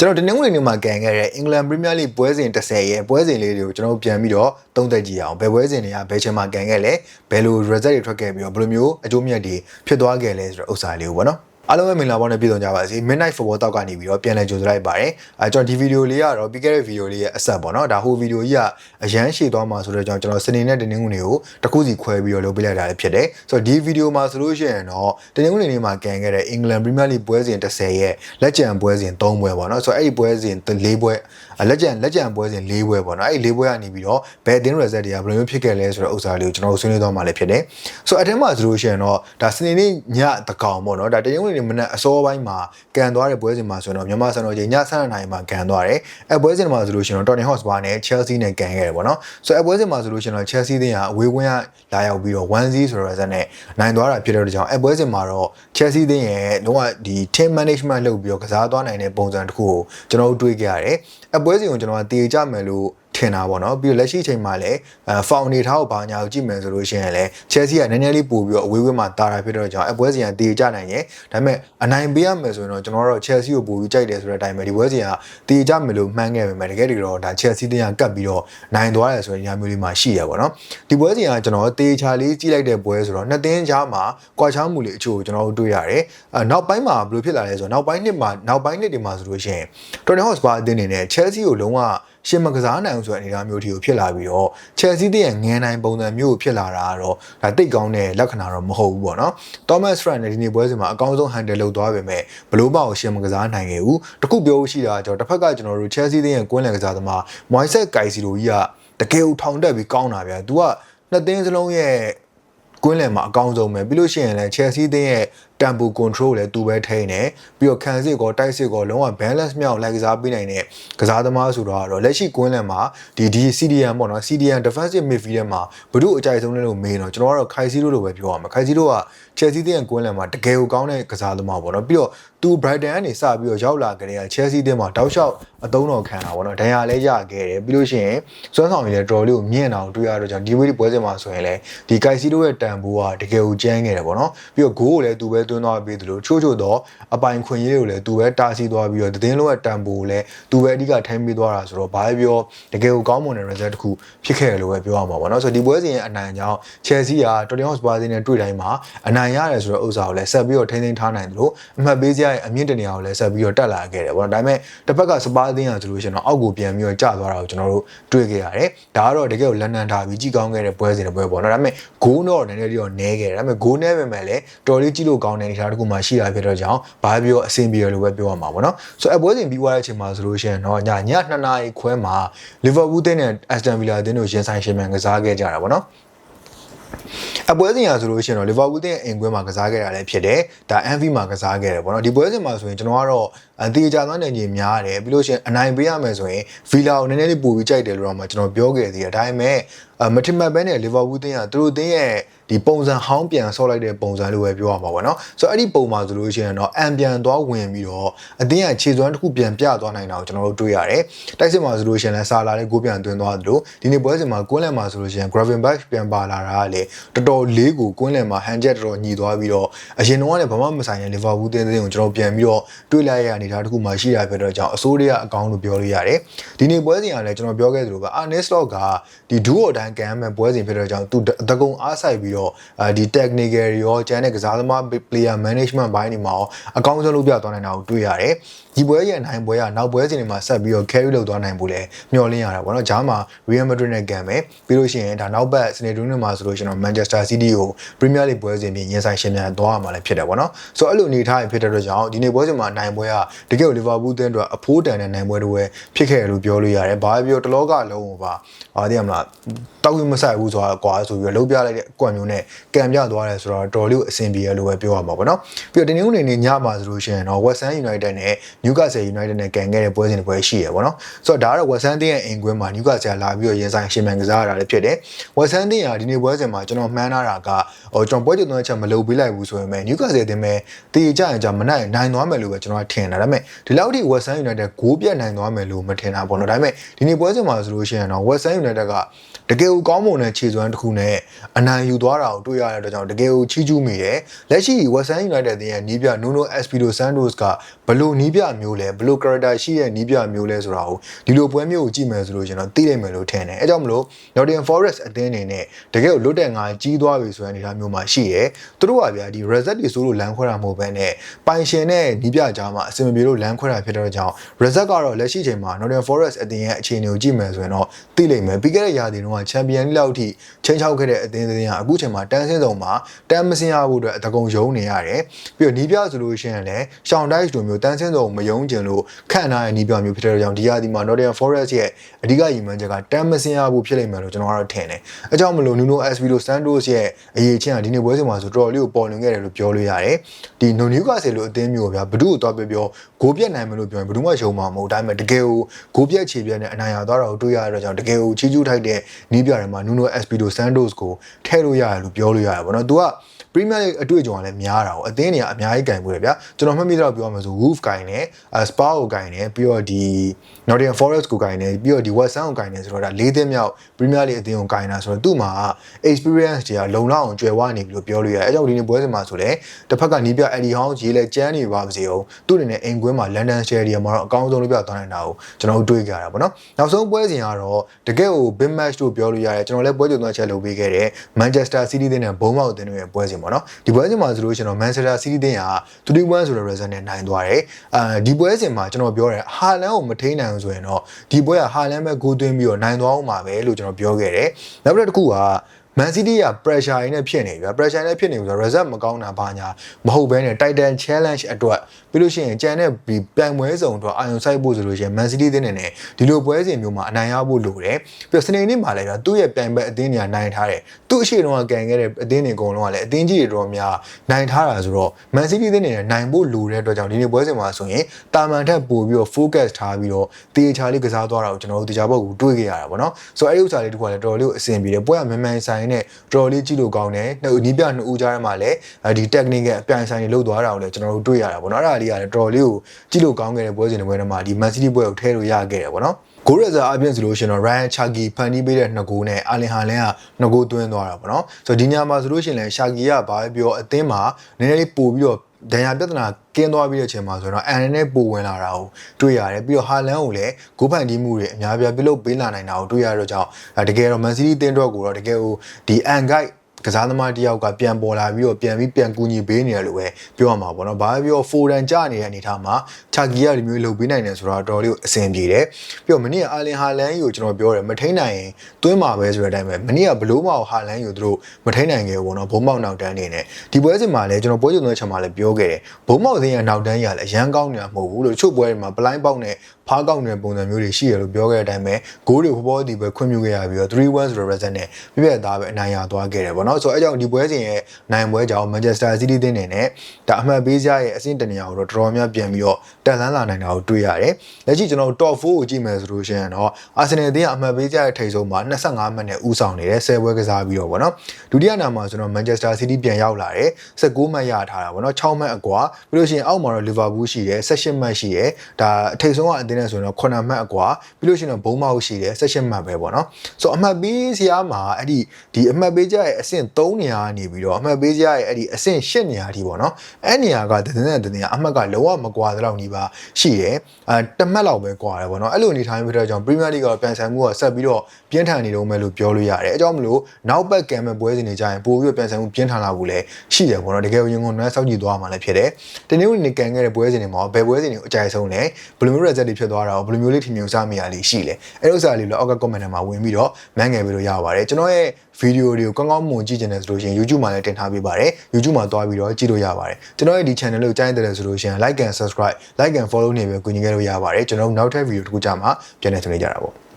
ကျွန်တော်တနင်္ဂနွေနေ့မှာကန်ခဲ့တဲ့ England Premier League ပွဲစဉ်30ရဲ့ပွဲစဉ်လေးတွေကိုကျွန်တော်ပြန်ပြီးတော့သုံးသပ်ကြည့်အောင်ဘယ်ပွဲစဉ်တွေကဘယ်ချိန်မှာကန်ခဲ့လဲဘယ်လို result တွေထွက်ခဲ့ပြီးတော့ဘယ်လိုမျိုးအကျိုးမြတ်တွေဖြစ်သွားခဲ့လဲဆိုတော့ဥစ္စာလေးကိုပေါ့နော် အားလုံးပဲမင်္ဂလာပါနဲ့ပြည်စုံကြပါစေ Midnight Football တောက်ကနေပြီးတော့ပြန်လည်ကြိုဆိုလိုက်ပါတယ်အဲကျွန်တော်ဒီဗီဒီယိုလေးကတော့ပြီးခဲ့တဲ့ဗီဒီယိုလေးရဲ့အဆက်ပေါ့နော်ဒါဟိုဗီဒီယိုကြီးကအရန်ရှည်သွားမှာဆိုတော့ကျွန်တော်စနေနဲ့တနင်္ဂနွေကိုတစ်ခုစီခွဲပြီးတော့လုပ်ပေးလိုက်တာလည်းဖြစ်တယ်ဆိုတော့ဒီဗီဒီယိုမှာဆိုလို့ရှိရင်တော့တနင်္ဂနွေနေ့မှာကန်ခဲ့တဲ့ England Premier League ပွဲစဉ်30ရဲ့လက်ကျန်ပွဲစဉ်3ပွဲပေါ့နော်ဆိုတော့အဲ့ဒီပွဲစဉ်4ပွဲ လက်ကျန်လက်ကျန်ပွဲစဉ်4ပွဲပေါ့နော်အဲ့ဒီ4ပွဲကနေပြီးတော့ဘယ်အသင်း result တွေကဘယ်လိုမျိုးဖြစ်ခဲ့လဲဆိုတော့ဥစ္စာလေးကိုကျွန်တော်တို့ဆွေးနွေးသွားမှာလည်းဖြစ်တယ်ဆိုတော့အထက်မှာဆိုလို့ရှိရင်တော့ဒါစနေနေ့ညတကောင်ပေါ့နော်ဒါတနင်္ဂနွေနေ့မနက်အစောပိုင်းမှာကန်သွားတဲ့ပွဲစဉ်မှာဆိုတော့မြန်မာစံတော်ချိန်ည7:00နာရီမှာကန်သွားတယ်အဲပွဲစဉ်မှာဆိုလို့ရှိရင်တော့ Tottenham Hotspur နဲ့ Chelsea နဲ့ကန်ခဲ့တယ်ပေါ့နော်ဆိုတော့အဲပွဲစဉ်မှာဆိုလို့ရှိရင်တော့ Chelsea တင်းကအဝေးကွင်းကလာရောက်ပြီးတော့1-0ဆိုတော့ result နဲ့နိုင်သွားတာဖြစ်တဲ့ကြောင့်အဲပွဲစဉ်မှာတော့ Chelsea တင်းရဲ့လုံးဝဒီ team management လုပ်ပြီးတော့ကစားသွားနိုင်တဲ့ပုံစံတစ်ခုကိုကျွန်တော်တို့တွေ့ကြရတယ်အဲပွဲစဉ်ကိုကျွန်တော်ကတည်ကြမယ်လို့ ထင်တာပေါ့နော်ပြီးတော့လက်ရှိအချိန်မှာလည်းအဲဖောင်နေထားကိုဘာညာကိုကြည့်မယ်ဆိုလို့ရှိရင်လည်း Chelsea ကနည်းနည်းလေးပို့ပြီးတော့အဝေးဝေးမှာတာတာဖြစ်တော့ကြောင့်အပွဲစီကတည်ကြနိုင်ရဲ့ဒါပေမဲ့အနိုင်ပေးရမယ်ဆိုရင်တော့ကျွန်တော်တို့ Chelsea ကိုပို့ပြီးကြိုက်တယ်ဆိုတဲ့အတိုင်းပဲဒီပွဲစီကတည်ကြမယ်လို့မှန်းခဲ့ပေမဲ့တကယ်တကယ်တော့ဒါ Chelsea တင်ကကတ်ပြီးတော့နိုင်သွားတယ်ဆိုတဲ့ညာမျိုးလေးမှာရှိရပါတော့ဒီပွဲစီကကျွန်တော်တေချာလေးကြည့်လိုက်တဲ့ပွဲဆိုတော့နှစ်သင်းကြားမှာကွာခြားမှုလေးအချို့ကိုကျွန်တော်တို့တွေ့ရတယ်အဲနောက်ပိုင်းမှာဘယ်လိုဖြစ်လာလဲဆိုတော့နောက်ပိုင်းနှစ်မှာနောက်ပိုင်းနှစ်တွေမှာဆိုလို့ရှိရင် Tottenham Hotspur အသင်းနေနဲ့ Chelsea ကိုလုံးဝ ရှင်မကစားနိုင်အောင်ဆိုတဲ့အနေအထားမျိုးထိကိုဖြစ်လာပြီးတော့ Chelsea တဲ့ငန်းနိုင်ပုံစံမျိုးကိုဖြစ်လာတာကတော့ဒါတိတ်ကောင်းတဲ့လက္ခဏာတော့မဟုတ်ဘူးပေါ့နော် Thomas Frank နဲ့ဒီနေ့ပွဲစဉ်မှာအကောင်းဆုံး handle လုပ်သွားပေမဲ့ဘလို့ပေါ့ရှင်မကစားနိုင်ခဲ့ဘူးတခုပြောလို့ရှိတာကကျွန်တော်တစ်ဖက်ကကျွန်တော်တို့ Chelsea တဲ့ကွင်းလယ်ကစားသမား Moises Caicedo ကြီးကတကယ်ကိုထောင်တက်ပြီးကောင်းတာဗျာ तू ကနှစ်သင်းစလုံးရဲ့ကွင်းလယ်မှာအကောင်းဆုံးပဲပြီးလို့ရှိရင်လည်း Chelsea သင်းရဲ့ tempo control လည်းသူပဲထိန်းတယ်ပြီးတော့ခံစစ်ကောတိုက်စစ်ကောလုံးဝ balance မြောက်လိုက်ကစားပေးနိုင်တဲ့ကစားသမားဆိုတော့ကတော့လက်ရှိကွင်းလယ်မှာဒီဒီ CDM ပေါ့နော် CDM defensive midfield မှာဘု து အကြိုက်ဆုံးလဲလို့မေးတော့ကျွန်တော်ကတော့ခိုင်စီလိုလိုပဲပြောရမှာခိုင်စီလိုက Chelsea တဲ့ကွင်းလယ်မှာတကယ်ကိုကောင်းတဲ့ကစားသမားပေါ့နော်ပြီးတော့သူ Brighton ကနေစပြီးတော့ရောက်လာကြတဲ့ Chelsea တဲ့မှာတောက်လျှောက်အသုံးတော်ခံတာပေါ့နော်ဒဏ်ရာလည်းရခဲ့တယ်ပြီးလို့ရှိရင်စွမ်းဆောင်ရည်လည်းတော်လေးကိုမြင့်အောင်တွေ့ရတော့ကြောင့်ဒီဝေးဒီပွဲစဉ်မှာဆိုရင်လည်းဒီ Kaisiro ရဲ့တန်ဖိုးကတကယ်ကိုကျန်းခဲ့တယ်ပေါ့နော်ပြီးတော့ goal ကိုလည်းသူပဲသွင်းသွားပေးသလိုချို့ချို့တော့အပိုင်ခွင့်ရေးကိုလည်းသူပဲတားဆီးသွားပြီးတော့သတင်းလုံးရဲ့တန်ဖိုးကိုလည်းသူပဲအဓိကထိုင်းပေးသွားတာဆိုတော့ဘာပဲပြောတကယ်ကိုကောင်းမွန်တဲ့ result တစ်ခုဖြစ်ခဲ့တယ်လို့ပဲပြောရမှာပေါ့နော်ဆိုတော့ဒီပွဲစဉ်ရဲ့အနိုင်ကြောင့် Chelsea က Tottenham Hotspur နဲ့တွေ့တိုင်းမှာအနိုင်ရတယ်ဆိုတော့ဥစ္စာကိုလည်းဆက်ပြီးတော့ထိန်းသိမ်းထားနိုင်တယ်လို့အမှတ်ပေးစရာရဲ့အမြင့်တနေရာကိုလည်းဆက်ပြီးတော့တက်လာခဲ့တယ်ပေါ့နော်ဒါပေမဲ့တစ်ဖက်ကစပါးအသင်းရဆိုလို့ရှိရင်တော့အောက်ကိုပြန်ပြီးတော့ကျသွားတာကိုကျွန်တော်တို့တွေ့ခဲ့ရတယ်ဒါကတော့တကယ်ကိုလန်နန်ထားပြီးကြည့်ကောင်းခဲ့တဲ့ပွဲစဉ်တစ်ပွဲပေါ့နော်ဒါပေမဲ့ဂိုးတော့နည်းနည်းလေးတော့နည်းခဲ့တယ်ဒါပေမဲ့ဂိုးနည်းပေမဲ့လည်းတော်လေးကြည့်လို့ကောင်းတဲ့အနေအထားတစ်ခုမှရှိတာဖြစ်တော့ကြောင့်ဘာပြောအဆင်ပြေတယ်လို့ပဲပြောရမှာပေါ့နော်ဆိုတော့အပွဲစဉ်ပြီးသွားတဲ့အချိန်မှာဆိုလို့ရှိရင်တော့ညည2နာရီခွဲမှာလီဗာပူးတင်းနဲ့အက်စတန်ဗီလာတင်းတို့ရင်ဆိုင်ရှင်မြန်ကစားခဲ့ကြတာပေါ့နော်အပွဲစဉ်ရဆိုလို့ရှိရင်တော့လီဗာပူးတင်းအိမ်ကွင်းမှာကစားခဲ့တာလည်းဖြစ်တယ်ဒါ MV မှာကစားခဲ့တယ်ပေါ့နော်ဒီပွဲစဉ်မှာဆိုရင်ကျွန်တော်ကတော့ အသေးချာသွားနိုင်ခြင်းများတယ်ပြီးလို့ရှိရင်အနိုင်ပေးရမယ်ဆိုရင်ဗီလာကိုနည်းနည်းလေးပိုပြီးကြိုက်တယ်လို့တော့မှကျွန်တော်ပြောခဲ့သေးတယ်ဒါပေမဲ့မထင်မှတ်ဘဲနဲ့လီဗာပူးတင်းကသူတို့တင်းရဲ့ဒီပုံစံဟောင်းပြန်ဆော့လိုက်တဲ့ပုံစံလို့ပဲပြောရမှာပေါ့နော်ဆိုတော့အဲ့ဒီပုံမှာဆိုလို့ရှိရင်တော့အန်ပြန်သွားဝင်ပြီးတော့အတင်းကခြေစွမ်းတစ်ခုပြန်ပြသွားနိုင်တာကိုကျွန်တော်တို့တွေ့ရတယ်တိုက်စစ်မှာဆိုလို့ရှိရင်လည်းစာလာတဲ့ကိုပြန်သွင်းသွားသလိုဒီနေ့ပွဲစဉ်မှာကွင်းလယ်မှာဆိုလို့ရှိရင် Gravenberch ပြန်ပါလာတာကလေတော်တော်လေးကိုကွင်းလယ်မှာ hand jet တော်တော်ညီသွားပြီးတော့အရင်တော့လည်းဘာမှမဆိုင်တဲ့ Liverpool တင်းတင်းကိုကျွန်တော်ပြန်ပြီးတော့တွေ့လိုက်ရတဲ့အနေအထားတစ်ခုမှရှိရဖြစ်တော့ကြောင့်အစိုးရအကောင်းလို့ပြောလို့ရတယ်ဒီနေ့ပွဲစဉ်ကလည်းကျွန်တော်ပြောခဲ့သလိုပဲ Arne Slot ကဒီဒူးအတိုင်းကမ်းမဲ့ပွဲစဉ်ဖြစ်တော့ကြောင့်သူတကုံအားဆိုင်ပြီးတော့ဒီ technical ရောကျန်တဲ့ကစားသမား player management ဘိုင်းတွေမှာရောအကောင်းဆုံးလုပ်ပြသွားနိုင်တာကိုတွေ့ရတယ်ဒီပွဲရဲ့နိုင်ပွဲကနောက်ပွဲစဉ်တွေမှာဆက်ပြီးတော့ carry လုပ်သွားနိုင်ဖို့လည်းမျှော်လင့်ရတာပေါ့နော်ဂျားမှာ Real Madrid နဲ့ကန်မယ်ပြီးလို့ရှိရင်ဒါနောက်ဘက်စနေတူးနဲ့မှာဆိုလို့ရှိရင်တော့ Manchester City ကို Premier League ပွဲစဉ်ပြင်ရင်ဆိုင်ရှင်မြန်သွားရမှာလည်းဖြစ်တယ်ပေါ့နော်ဆိုတော့အဲ့လိုအနေထားဖြစ်တဲ့အတွက်ကြောင့်ဒီနေ့ပွဲစဉ်မှာနိုင်ပွဲကတကယ်ကို Liverpool တင်းအတွက်အဖိုးတန်တဲ့နိုင်ပွဲတွေပဲဖြစ်ခဲ့တယ်လို့ပြောလို့ရတယ်ဘာပဲပြောတလောကလုံးကိုပါဟာတည်းမလားတောက်ဝင်မဆိုင်ဘူးဆိုတာကွာဆိုပြီးတော့လုံးပြလိုက်တဲ့အကွက်မျိုးနဲ့ကံပြသွားတယ်ဆိုတော့တော်လေးကိုအဆင်ပြေရလို့ပဲပြောရမှာပေါ့နော်ပြီးတော့ဒီနေ့ဦးနေနေညမှာဆိုလို့ရှိရင်တော့ West Ham United နဲ့ Newcastle United နဲ့ကန်ခဲ့တဲ့ပွဲစဉ်တွေပွဲရှိရပေါ့နော်ဆိုတော့ဒါကတော့ West Ham တင်းရဲ့အိမ်ကွင်းမှာ Newcastle လာပြီးတော့ရင်ဆိုင်ရှင်မန်ကစားရတာလည်းဖြစ်တယ် West Ham တင်းကဒီနေ့ပွဲစဉ်မှာကျွန်တော်မှန်းထားတာကဟိုကျွန်တော်ပွဲကြုံတဲ့ချက်မလုပ်ပေးလိုက်ဘူးဆိုရင်ပဲ Newcastle တင်းပဲတည်ကြရင်ကြမနိုင်နိုင်သွားမယ်လို့ပဲကျွန်တော်ထင်တာဒါပေမဲ့ဒီလောက်ထိ West Ham United ဂိုးပြတ်နိုင်သွားမယ်လို့မထင်တာပေါ့နော်ဒါပေမဲ့ဒီနေ့ပွဲစဉ်မှာဆိုလို့ရှိရင်တော့ West Ham United ကတကယ်ကိုကောင်းမွန်တဲ့ခြေစွမ်းတစ်ခုနဲ့အနိုင်ယူသွားတာကိုတွေ့ရတဲ့အတွက်ကြောင့်တကယ်ကိုချီးကျူးမိတယ်လက်ရှိ West Ham United တင်းရဲ့နီးပြ Nuno Espirito Santos ကဘလို့နီးပြမျိုးလဲဘလို့ character ရှိရဲ့နီးပြမျိုးလဲဆိုတာကိုဒီလိုပွဲမျိုးကိုကြည့်မယ်ဆိုလို့ကျွန်တော်သိနိုင်မယ်လို့ထင်တယ်အဲကြောင့်မလို့ Nottingham Forest အသင်းအနေနဲ့တကယ်ကိုလွတ်တဲ့ငါကြီးသွားပြီဆိုတဲ့အနေအထားမျိုးမှာရှိရဲသူတို့ကဗျာဒီ result တွေဆိုလို့လမ်းခွဲတာမဟုတ်ဘဲနဲ့ပိုင်ရှင်နဲ့နီးပြကြားမှာအဆင်မပြေလို့လမ်းခွဲတာဖြစ်တဲ့ကြောင့် result ကတော့လက်ရှိချိန်မှာ Nottingham Forest အသင်းရဲ့အခြေအနေကိုကြည့်မယ်ဆိုရင်တော့သိလိမ့်မယ်ပြီးခဲ့တဲ့ရာသီတုန်းက Champion League လောက်ထိချင်းချောက်ခဲ့တဲ့အသင်းအသင်းကအခုချိန်မှာတန်းစင်းစုံမှာတန်းမစင်းရဖို့အတွက်အတကုံယုံနေရတယ်ပြီးတော့နီးပြဆိုလို့ရှိရင်လည်း Sean Dyche လိုမျိုးတန်းစင်းစုံမယုံကျင်လို့ခန့်ထားတဲ့နီးပြမျိုးဖြစ်တဲ့ကြောင့်ဒီရာသီမှာ Nottingham Forest ရဲ့အဓိကရည်မှန်းချက်ကတန်းမစင်းရဖို့ဖြစ်လိမ့်မယ်လို့ကျွန်တော်ကတော့ထင်တယ်အဲကြောင့်မလို့ Nuno Espirito Santos ရဲ့အရေးချင်းကဒီနေ့ပွဲစဉ်မှာဆိုတော်တော်လေးကိုပေါ်လွင်ခဲ့တယ်လို့ပြောလို့ရတယ်ဒီ Nuno Newcastle လိုအသင်းမျိုးဗျာဘဒုကိုတော့ပြောပြောဂိုးပြက်နိုင်မယ်လို့ပြောရင်ဘဒုမှရှုံမှာမဟုတ်ဒါပေမဲ့တကယ်ကိုဂိုးပြက်ခြေပြက်နဲ့အနိုင်ရသွားတာကိုတွေ့ရတဲ့ကြောင့်တကယ်ကိုချီးကျူးထိုက်တဲ့နီးပြတယ်မှာ Nuno Espirito Santos ကိုထည့်လို့ရတယ်လို့ပြောလို့ရတယ်ဗောနော်။ तू က Premier League အတွေ့အကြုံကလည်းများတာ哦အသင်းတွေကအများကြီးကင်ပွေးတယ်ဗျာကျွန်တော်မှတ်မိတော့ပြောရမယ်ဆို Wolf ကင်တယ် Spa ကိုကင်တယ်ပြီးတော့ဒီ Nottingham Forest ကိုကင်တယ်ပြီးတော့ဒီ West Ham ကိုကင်တယ်ဆိုတော့ဒါ၄သင်းမြောက် Premier League အသင်းကိုကင်တာဆိုတော့သူ့မှာ experience တွေကလုံလောက်အောင်ကျွယ်ဝနေပြီလို့ပြောလို့ရတယ်အဲကြောင့်ဒီနေ့ပွဲစဉ်မှာဆိုလည်းတစ်ဖက်ကနီးပြ Eddie Howe ရေးလဲကျန်းနေပါပါစေအောင်သူ့အနေနဲ့အိမ်ကွင်းမှာ London Stadium မှာတော့အကောင်းဆုံးလို့ပြသွားနေတာကိုကျွန်တော်တို့တွေ့ကြရတာပေါ့နော်နောက်ဆုံးပွဲစဉ်ကတော့တကယ်ကို big match လို့ပြောလို့ရတယ်ကျွန်တော်လည်းပွဲကြုံသွားချက်လုပ်ပေးခဲ့တဲ့ Manchester City တင်းနဲ့ဘုံမောက်တင်းတို့ရဲ့ပွဲစဉ်ပေါ့နော်ဒီပွဲစဉ်မှာဆိုလို့ရှိရင်တော့ Manchester City တင်းက3-1ဆိုတဲ့ result နဲ့နိုင်သွားတယ်အာဒီပွဲစဉ်မှာကျွန်တော်ပြောတယ်ဟာလန်ကိုမထိန်းနိုင်ဘူးဆိုရင်တော့ဒီပွဲကဟာလန်ပဲဂိုးသွင်းပြီးတော့နိုင်သွားအောင်ပါပဲလို့ကျွန်တော်ပြောခဲ့တယ်နောက်တစ်ခုက Man City က pressure ရင်းနဲ့ဖြစ်နေပြီဗျ pressure နဲ့ဖြစ်နေပြီဆိုတော့ result မကောင်းတာဘာညာမဟုတ်ဘဲနဲ့ Titan Challenge အတွက်ပြီးလို့ရှိရင်ကြံတဲ့ဒီပြိုင်ပွဲစုံအတွက်အာရုံစိုက်ဖို့ဆိုလို့ရှိရင် Man City တင်းနေနဲ့ဒီလိုပွဲစဉ်မျိုးမှာအနိုင်ရဖို့လိုတယ်ပြီးတော့စနေနေ့မှာလည်းဗျသူ့ရဲ့ပြိုင်ပွဲအသင်းညာနိုင်ထားတယ်သူ့အရှိတုန်းကကန်ခဲ့တဲ့အသင်းတွေအကုန်လုံးကလည်းအသင်းကြီးတွေတော်များနိုင်ထားတာဆိုတော့ Man City တင်းနေနဲ့နိုင်ဖို့လိုတဲ့အတွက်ကြောင့်ဒီနေ့ပွဲစဉ်မှာဆိုရင်တာမန်ထက်ပိုပြီးတော့ focus ထားပြီးတော့တေချာလေးကစားသွားတာကိုကျွန်တော်တို့တရားဘောက်ကိုတွေးခဲ့ရတာပေါ့နော်ဆိုတော့အဲ့ဒီဥစ္စာလေးတခုကလည်းတော်တော်လေးကိုအဆင်ပြေတယ်ပွဲကမြန်မြန်ဆိုင်နဲ့တော်တော်လေးကြည့်လို့ကောင်းတယ်နှစ်နီးပြနှစ်ဦးကြားထဲမှာလည်းဒီ technique အပြိုင်ဆိုင်တွေလုပ်သွားတာကိုလည်းကျွန်တော်တို့တွေ့ရတာပေါ့နော်အဲ့ဒါလေးကလည်းတော်တော်လေးကိုကြည့်လို့ကောင်းခဲ့တဲ့ပွဲစဉ်တွေပွဲတွေမှာဒီ Man City ပွဲကိုထည့်လို့ရခဲ့တယ်ပေါ့နော်ဂိုးရဇာအပြင်ဆိုလို့ရှိရင်တော့ Ryan Chagi ဖန်တီးပေးတဲ့နှစ်ဂိုးနဲ့အာလင်ဟာလန်ကနှစ်ဂိုးသွင်းသွားတာပေါ့နော်ဆိုတော့ဒီညမှာဆိုလို့ရှိရင်လည်း Chagi ကဘာပဲပြောအသင်းမှာနည်းနည်းလေးပို့ပြီးတော့ ဒဏ်ရာပြဿနာကင်းသွားပြီးတဲ့အချိန်မှာဆိုတော့အန်နဲ့ပိုဝင်လာတာကိုတွေ့ရတယ်ပြီးတော့ဟာလန်ကိုလည်းဂိုးဖန်တီးမှုတွေအများပြားပြုလုပ်ပေးလာနိုင်တာကိုတွေ့ရတော့ကြောင့်တကယ်တော့ Man City တင်းတော့ကိုတော့တကယ်ကိုဒီ An Guide က စားသမားတယောက်ကပြန်ပေါ်လာပြီးတော့ပြန်ပြီးပြန်ကူညီပေးနေတယ်လို့ပဲပြောရမှာပေါ့နော်။ဘာပဲပြောဖိုရန်ကြနေတဲ့အနေထားမှာချာဂီကဒီမျိုးလုပ်ပေးနိုင်တယ်ဆိုတော့တော်တော်လေးအဆင်ပြေတယ်။ပြီးတော့မနေ့ကအာလင်ဟာလန်ကိုကျွန်တော်ပြောတယ်မထိန်နိုင်ရင်သွင်းမှာပဲဆိုတဲ့အတိုင်းပဲမနေ့ကဘလို့မအောင်ဟာလန်ကိုသူတို့မထိန်နိုင်ခဲ့ဘူးပေါ့နော်။ဘုံမောက်နောက်တန်းနေနဲ့ဒီပွဲစဉ်မှာလည်းကျွန်တော်ပွဲကြုံတဲ့ချက်မှာလည်းပြောခဲ့တယ်။ဘုံမောက်သိန်းရဲ့နောက်တန်းကြီးကလည်းအရန်ကောင်းနေတာမဟုတ်ဘူးလို့တချို့ပွဲတွေမှာပလိုင်းပေါက်နဲ့ဖားကောက်နေတဲ့ပုံစံမျိုးတွေရှိရလို့ပြောခဲ့တဲ့အတိုင်းပဲဂိုးတွေဖောဖောဒီပဲခွင့်ပြုခဲ့ရပြီးတော့3-1ဆိုတဲ့ result နဲ့ပြည့်ပြည့်သားပဲအနိုင်ရသွားခဲ့တယ်ပေါ့နော်ဆိုတော့အဲကြောင့်ဒီပွဲစဉ်ရဲ့နိုင်ပွဲကြောင့် Manchester City တင်းနေနဲ့ဒါအမှတ်ပေးစရာရဲ့အဆင့်တနေရာကိုတော့တော်တော်များပြန်ပြီးတော့တက်လန်းလာနိုင်တာကိုတွေ့ရတယ်လက်ရှိကျွန်တော်တို့ top 4ကိုကြည့်မယ်ဆိုလို့ရှိရင်တော့ Arsenal အသင်းကအမှတ်ပေးစရာရဲ့ထိပ်ဆုံးမှာ25မှတ်နဲ့ဦးဆောင်နေတယ်10ပွဲကစားပြီးတော့ပေါ့နော်ဒုတိယနာမှာကျွန်တော် Manchester City ပြန်ရောက်လာတယ်19မှတ်ရထားတာပေါ့နော်6မှတ်အကွာပြီးလို့ရှိရင်အောက်မှာတော့ Liverpool ရှိတယ်18မှတ်ရှိတယ်ဒါအထိပ်ဆုံးကအသင်းနဲ့ဆိုရင်တော့9မှတ်အကွာပြီးလို့ရှိရင်တော့ဘုံမောက်ရှိတယ်18မှတ်ပဲပေါ့နော်ဆိုတော့အမှတ်ပေးစရာမှာအဲ့ဒီဒီအမှတ်ပေးစရာရဲ့အဆင့်3နေရာနေပြီးတော့အမှတ်ပေးစရာရဲ့အဲ့ဒီအဆင့်8နေရာထိပေါ့နော်အဲ့နေရာကတည်တဲ့တည်တဲ့အမှတ်ကလုံးဝမကွာသလောက်နီးပါရှိတယ်အဲတမှတ်လောက်ပဲကွာတယ်ပေါ့နော်အဲ့လိုအနေထားမျိုးဖြစ်တဲ့ကြောင့် Premier League ကပြန်ဆိုင်မှုကဆက်ပြီးတော့ပြင်းထန်နေတော့မယ်လို့ပြောလို့ရတယ်အကြောင်းမလို့နောက်ပတ်ကံမဲ့ပွဲစဉ်တွေကြရင်ပို့ပြီးတော့ပြန်ဆိုင်မှုပြင်းထန်လာဖို့လည်းရှိတယ်ပေါ့နော်တကယ်ရင်ကုန်နှမ်းစောင့်ကြည့်သွားမှာလည်းဖြစ်တယ်တနေ့နေ့ကန်ခဲ့တဲ့ပွဲစဉ်တွေမှာဘယ်ပွဲစဉ်တွေကိုအကြိုက်ဆုံးလဲဘယ်လိုမျိုး result တွေဖြစ်သွားတာဘယ်လိုမျိုးလေးထင်မြင်စားမိရလေးရှိလဲအဲ့လိုစားလေးလည်းအောက်က comment ထဲမှာဝင်ပြီးတော့မန်းငယ်ပြီးတော့ရပါတယ်ကျွန်တော်ရဲ့ ဗီဒီယိုတွေကိုကောင်းကောင်းမွန်ကြည့်ချင်တယ်ဆိုလို့ရှိရင် YouTube မှာလည်းတင်ထားပေးပါတယ် YouTube မှာသွားပြီးတော့ကြည့်လို့ရပါတယ်ကျွန်တော်ရဲ့ဒီ channel ကိုကြိုက်တယ်ဆိုလို့ရှိရင် like and subscribe like and follow နေပြီးကူညီခဲ့လို့ရပါတယ်ကျွန်တော်တို့နောက်ထပ်ဗီဒီယိုတစ်ခုကြာမှပြန်နေဆွေးနွေးကြတာပေါ့